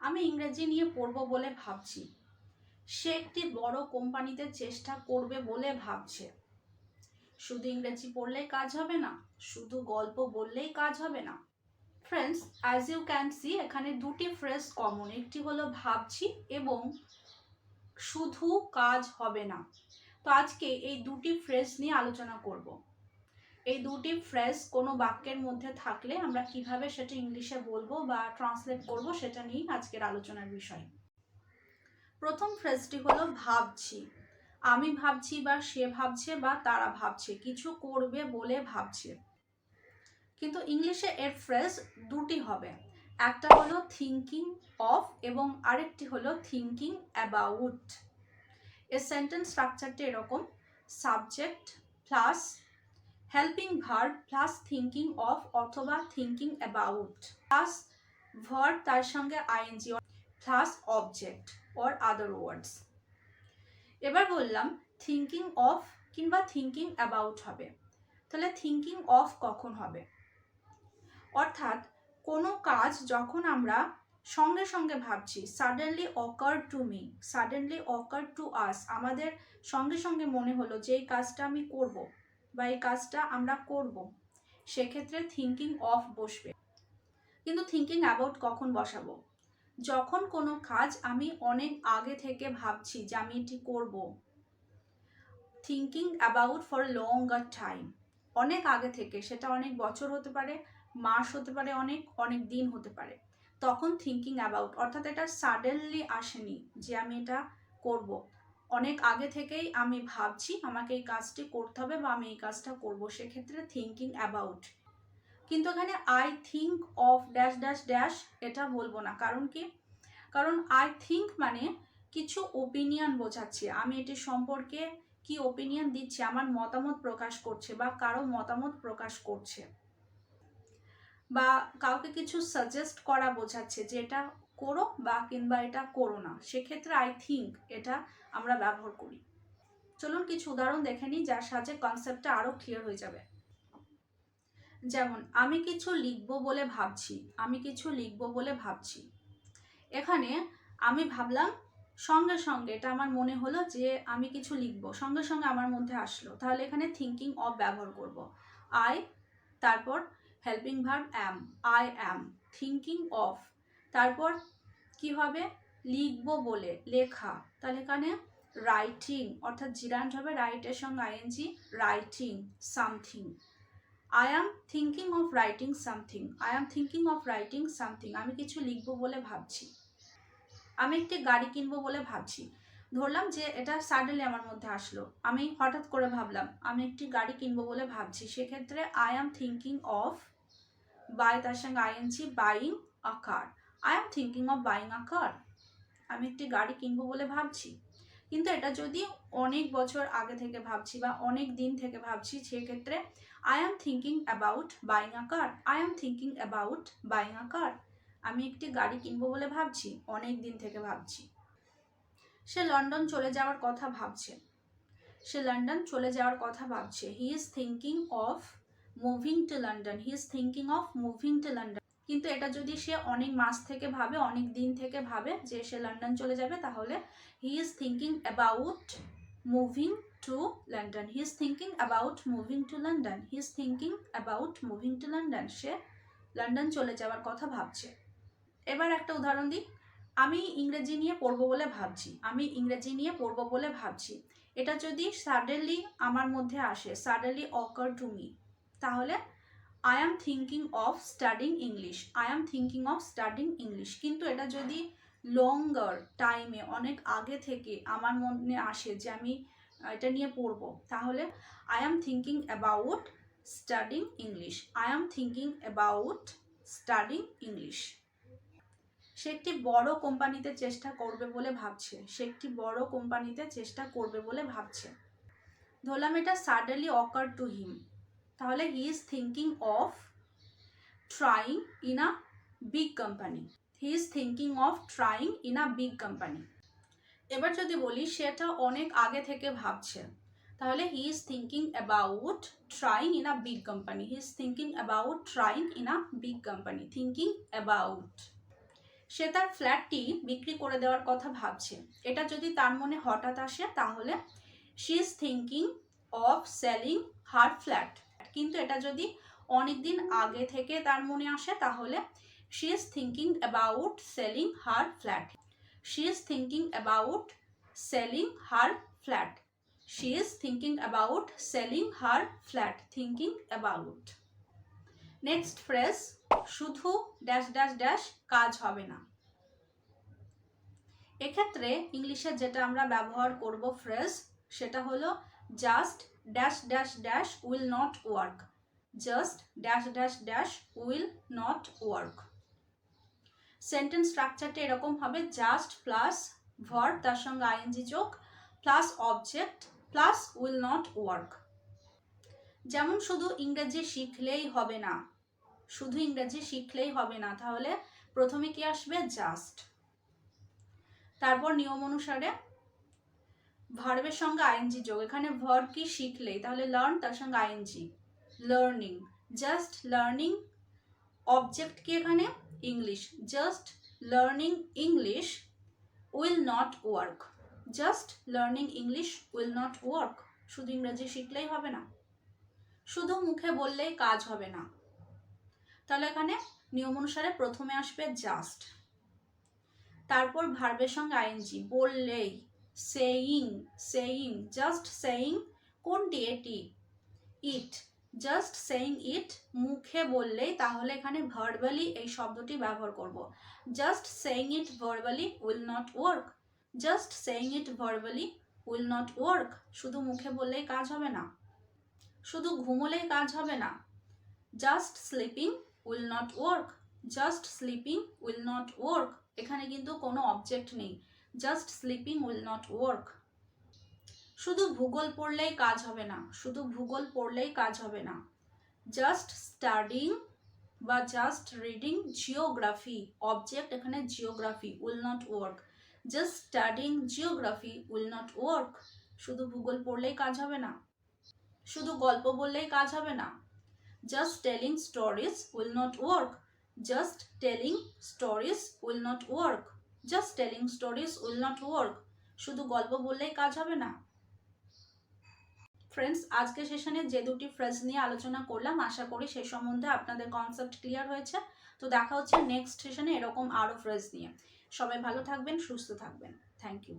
আমি ইংরেজি নিয়ে পড়ব বলে ভাবছি। সে একটি বড় কোম্পানিতে চেষ্টা করবে বলে ভাবছে। শুধু ইংরেজি পড়লেই কাজ হবে না, শুধু গল্প বললেই কাজ হবে না। Friends as you can see এখানে দুটি ফ্রেজ কমন একটি হলো ভাবছি এবং শুধু কাজ হবে না। তো আজকে এই দুটি ফ্রেজ নিয়ে আলোচনা করব। এই দুটি ফ্রেজ কোনো বাক্যের মধ্যে থাকলে আমরা কীভাবে সেটা ইংলিশে বলব বা ট্রান্সলেট করব সেটা নিয়েই আজকের আলোচনার বিষয়। প্রথম ফ্রেজটি হলো ভাবছি। আমি ভাবছি বা সে ভাবছে বা তারা ভাবছে, কিছু করবে বলে ভাবছে। কিন্তু ইংলিশে এর ফ্রেজ দুটি হবে। একটা হলো থিঙ্কিং অফ এবং আরেকটি হলো থিঙ্কিং অ্যাবাউট এর সেন্টেন্স স্ট্রাকচারটি এরকম subject plus helping verb plus thinking of অথবা থিঙ্কিং অ্যাবাউট প্লাস ভার্ব তার সঙ্গে ING plus object or other words এবার বললাম থিঙ্কিং অফ কিংবা থিঙ্কিং অ্যাবাউট হবে। তাহলে থিঙ্কিং অফ কখন হবে? অর্থাৎ কোনো কাজ যখন আমরা সঙ্গে সঙ্গে ভাবছি suddenly occur to me suddenly occur to us আমাদের সঙ্গে সঙ্গে মনে হলো যে এই কাজটা আমি করব বা এই কাজটা আমরা করব, সেক্ষেত্রে থিঙ্কিং অফ বসবে। কিন্তু থিঙ্কিং অ্যাবাউট কখন বসাবো? যখন কোনো কাজ আমি অনেক আগে থেকে ভাবছি যে আমি এটি করব thinking about for longer time অনেক আগে থেকে, সেটা অনেক বছর হতে পারে, মাস হতে পারে, অনেক অনেক দিন হতে পারে, তখন থিঙ্কিং অ্যাবাউট অর্থাৎ এটা সাডেনলি আসেনি যে আমি এটা করব। অনেক আগে থেকেই আমি ভাবছি আমাকে এই কাজটি করতে হবে বা আমি এই কাজটা করব সেক্ষেত্রে থিঙ্কিং অ্যাবাউট কিন্তু এখানে I think of dash dash dash এটা বলব না। কারণ কি? কারণ আই থিঙ্ক মানে কিছু ওপিনিয়ন বোঝাচ্ছে। আমি এটি সম্পর্কে কি ওপিনিয়ন দিচ্ছে, আমার মতামত প্রকাশ করছে বা কারও মতামত প্রকাশ করছে। বা কাউকে কিছু সাজেস্ট করা বোঝাচ্ছে যে এটা করো বা কিংবা এটা করো না। সেক্ষেত্রে আই থিঙ্ক এটা আমরা ব্যবহার করি। চলুন কিছু উদাহরণ দেখে নিই, যার সাহায্যে কনসেপ্টটা আরও ক্লিয়ার হয়ে যাবে। যেমন, আমি কিছু লিখব বলে ভাবছি, আমি কিছু লিখব বলে ভাবছি। এখানে আমি ভাবলাম, সঙ্গে সঙ্গে এটা আমার মনে হলো যে আমি কিছু লিখব, সঙ্গে সঙ্গে আমার মধ্যে আসলো। তাহলে এখানে থিঙ্কিং অফ ব্যবহার করব। আই তারপর helping verb am I am thinking of তারপর কি হবে? লিখব বলে, লেখা। তাহলে এখানে রাইটিং অর্থাৎ জিরান্ট হবে রাইটের সঙ্গে ING writing something I am thinking of writing something I am thinking of writing something আমি কিছু লিখব বলে ভাবছি। আমি একটি গাড়ি কিনবো বলে ভাবছি। ধরলাম যে এটা সাডেনলি আমার মধ্যে আসলো। আমি হঠাৎ করে ভাবলাম, আমি একটি গাড়ি কিনবো বলে ভাবছি। সেক্ষেত্রে I am thinking of buy তার সঙ্গে ING buying a car I am thinking of buying a car আমি একটি গাড়ি কিনবো বলে ভাবছি। কিন্তু এটা যদি অনেক বছর আগে থেকে ভাবছি বা অনেক দিন থেকে ভাবছি, সেক্ষেত্রে I am thinking about buying a car I am thinking about buying a car আমি একটি গাড়ি কিনবো বলে ভাবছি, অনেক দিন থেকে ভাবছি। সে লন্ডন চলে যাওয়ার কথা ভাবছে। সে লন্ডন চলে যাওয়ার কথা ভাবছে। He is thinking of moving to London he is thinking of moving to London কিন্তু এটা যদি সে অনেক মাস থেকে ভাবে, অনেক দিন থেকে ভাবে যে সে লন্ডন চলে যাবে, তাহলে he is thinking about moving to London he is thinking about moving to London he is thinking about moving to London say London চলে যাওয়ার কথা ভাবছে। এবার একটা উদাহরণ দিই। আমি ইংরেজি নিয়ে পড়ব বলে ভাবছি। আমি ইংরেজি নিয়ে পড়ব বলে ভাবছি। এটা যদি সাডেনলি আমার মধ্যে আসে সাডেনলি অকার টু মি তাহলে I am thinking of studying English I am thinking of studying English কিন্তু এটা যদি লঙ্গার টাইমে অনেক আগে থেকে আমার মনে আসে যে আমি এটা নিয়ে পড়ব, তাহলে I am thinking about studying English I am thinking about studying English সে একটি বড় কোম্পানিতে চেষ্টা করবে বলে ভাবছে। সে একটি বড় কোম্পানিতে চেষ্টা করবে বলে ভাবছে। ধরলাম এটা সাডেনলি অকার টু হিম তাহলে he is thinking of trying in a big company he is thinking of trying in a big company এবার যদি বলি, সেটা অনেক আগে থেকে ভাবছে। তাহলে he is thinking about trying in a big company he is thinking about trying in a big company thinking about সে তার ফ্ল্যাটটি বিক্রি করে দেওয়ার কথা ভাবছে। এটা যদি তার মনে হঠাৎ আসে, তাহলে she is thinking of selling her flat কিন্তু এটা যদি অনেক দিন আগে থেকে তার মনে আসে, তাহলে she is thinking about selling her flat she is thinking about selling her flat she is thinking about selling her flat thinking about next phrase শুধু ড্যাশ ড্যাশ ড্যাশ কাজ হবে না। এক্ষেত্রে ইংলিশে যেটা আমরা ব্যবহার করব ফ্রেজ সেটা হলো just dash dash dash will not work just dash dash dash will not work sentence স্ট্রাকচারটা এরকম হবে জাস্ট প্লাস ভার্ব তার সঙ্গে আইএনজি যোগ plus object plus will not work যেমন শুধু ইংরেজি শিখলেই হবে না, শুধু ইংরেজি শিখলেই হবে না, তাহলে প্রথমে কি আসবে? জাস্ট তারপর নিয়ম অনুসারে ভার্বের সঙ্গে আইএনজি যোগ। এখানে ভার্ব কি শিখলেই, তাহলে লার্ন তার সঙ্গে ING. Learning just learning object কি এখানে? English just learning English will not work just learning English will not work শুধু ইংরেজি শিখলেই হবে না। শুধু মুখে বললেই কাজ হবে না। তাহলে এখানে নিয়ম অনুসারে প্রথমে আসবে জাস্ট তারপর ভার্বের সঙ্গে আইএনজি, বললেই। সেইং সেইং জাস্ট সেইং কোনটি, এটি? ইট জাস্ট সেইং ইট মুখে বললেই তাহলে এখানে ভার্বালি এই শব্দটি ব্যবহার করব। Just saying it verbally will not work just saying it verbally will not work শুধু মুখে বললেই কাজ হবে না। শুধু ঘুমোলেই কাজ হবে না। Just sleeping will not work just sleeping will not work এখানে কিন্তু কোনো অবজেক্ট নেই। Just sleeping will not work শুধু ভূগোল পড়লেই কাজ হবে না। শুধু ভূগোল পড়লেই কাজ হবে না। জাস্ট স্টাডিং বা জাস্ট রিডিং জিওগ্রাফি অবজেক্ট এখানে geography will not work just studying geography will not work শুধু ভূগোল পড়লেই কাজ হবে না। শুধু গল্প বললেই কাজ হবে না। Just telling stories will not work just telling stories will not work just telling stories will not work শুধু গল্প বললেই কাজ হবে না। ফ্রেন্ডস আজকে সেশনে যে দুটি ফ্রেজ নিয়ে আলোচনা করলাম, আশা করি সে সম্বন্ধে আপনাদের কনসেপ্ট ক্লিয়ার হয়েছে। তো দেখা হচ্ছে নেক্সট সেশনে এরকম আরও ফ্রেজ নিয়ে। সবাই ভালো থাকবেন, সুস্থ থাকবেন। Thank you